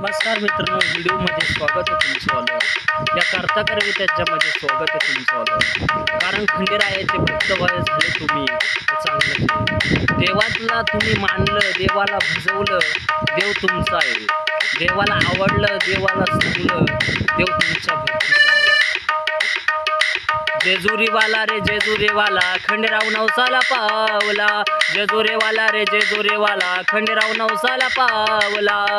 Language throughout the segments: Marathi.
नमस्कार मित्रांनो व्हिडिओमध्ये स्वागत आहे तुमचं ऑलवर या कर्ताकर त्याच्यामध्ये स्वागत आहे तुमचं ऑलवर कारण खंडेरायाचे भक्त व्हाय झाले तुम्ही चांगलं देवाला तुम्ही मानलं देवाला भजवलं देव तुमचा आहे. देवाला आवडलं देवाला सांगलं देव तुमच्या भक्तीचा आहे. जेजुरीवाला रे जेजुरीवाला खंडेराव नवसाला पावला. जेजुरीवाला रे जेजुरीवाला खंडेराव नवसाला पावला.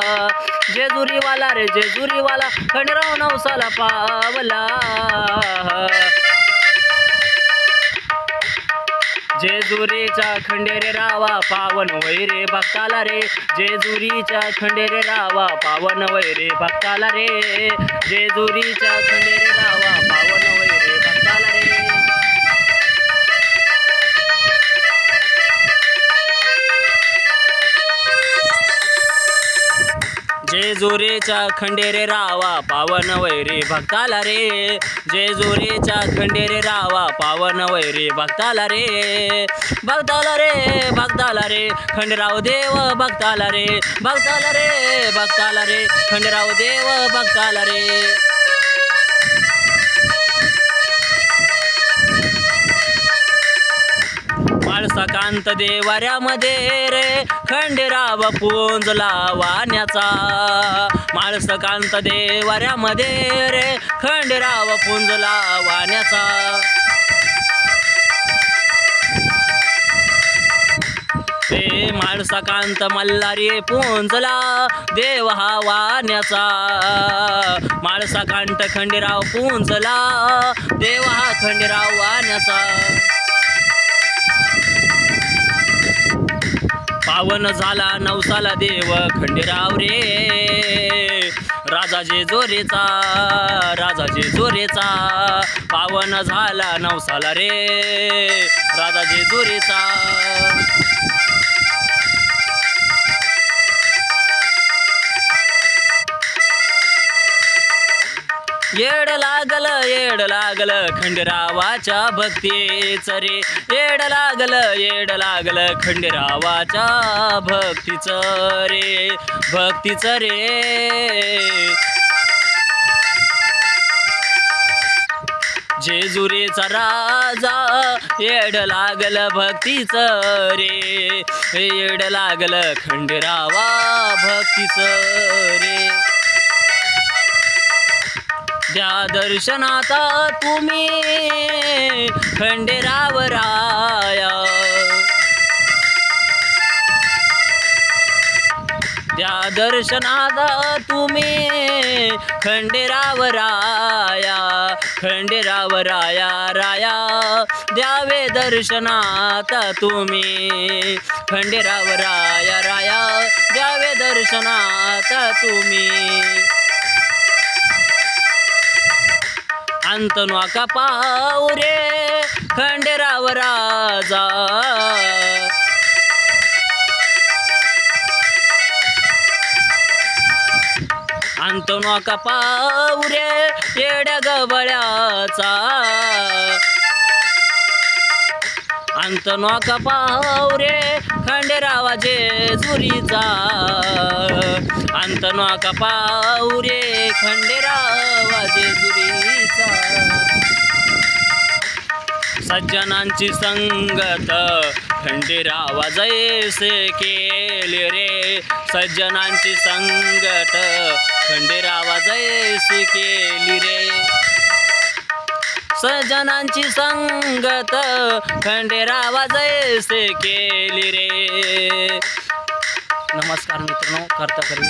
जेजुरीवाला रे जेजुरीवाला खंडेराव नवसाला पावला. जेजुरीच्या खंडेरे रावा पावन वैरे भक्ताला रे. जेजुरीच्या खंडेरे रावा पावन वैरे भक्ताला रे. जेजुरीच्या खंडेरे रावा जेजुरीच्या खंडेरे रावा पावन वैरी भक्ताला रे. जेजुरीच्या खंडेरे रावा पावन वैरी भक्ताला रे. भक्ताला रे भक्ताला रे. खंडराव देव भक्ताला रे. भक्ताला रे भक्ताला रे. खंडराव देव भक्ताला रे. काळसकांत देवाऱ्यामध्ये रे. खंडेराव पुंजला वाण्याचा माळसकांत देवाऱ्यामध्ये रे. खंडेराव पुंजला वाण्याचा रे माळसाकांत मल्हारी पुंजला देव हा वाण्याचा माणसाकांत खंडेराव पुंजला देव हा खंडेराव वाण्याचा पावन झाला नवसाला देव खंडेराव रे. राजा जे जोरेचा राजा जे जोरेचा. पावन झाला नवसाला रे. राजा जे लागल येड लागल खंडरावाच्या भक्तीच रे. येड लागल येड लागल खंडरावाच्या भक्तीच रे. भक्तीच रे. जेजुरीचा राजा येड लागल भक्तीच रे. येड लागल खंडरावा भक्तीच रे. द्या दर्शनाता तुम्ही. खंडेरावराया. द्या दर्शनाता तुम्ही. खंडेराव राया खंडेराव राया. राया द्यावे दर्शनाता तुम्ही. खंडेराव राया. राया द्यावे दर्शनाता तुम्ही. अंत आका पाऊ रे खंडेराव राजा. अंत नका पाऊ रे येड्या गवळ्याचा. अंत नका पाऊ रे खंडेरावा जेजुरीचा. अंत नका पाऊ रे खंडेरावा जेजुरीचा. सज्जनांची संगत. खंडेरावा जैसे केले रे. सज्जनांची संगत. खंडेरावा जैसे केली रे. सज्जनांची संगत. खंडेरावा जैसे केली रे. नमस्कार मित्रांनो करता करी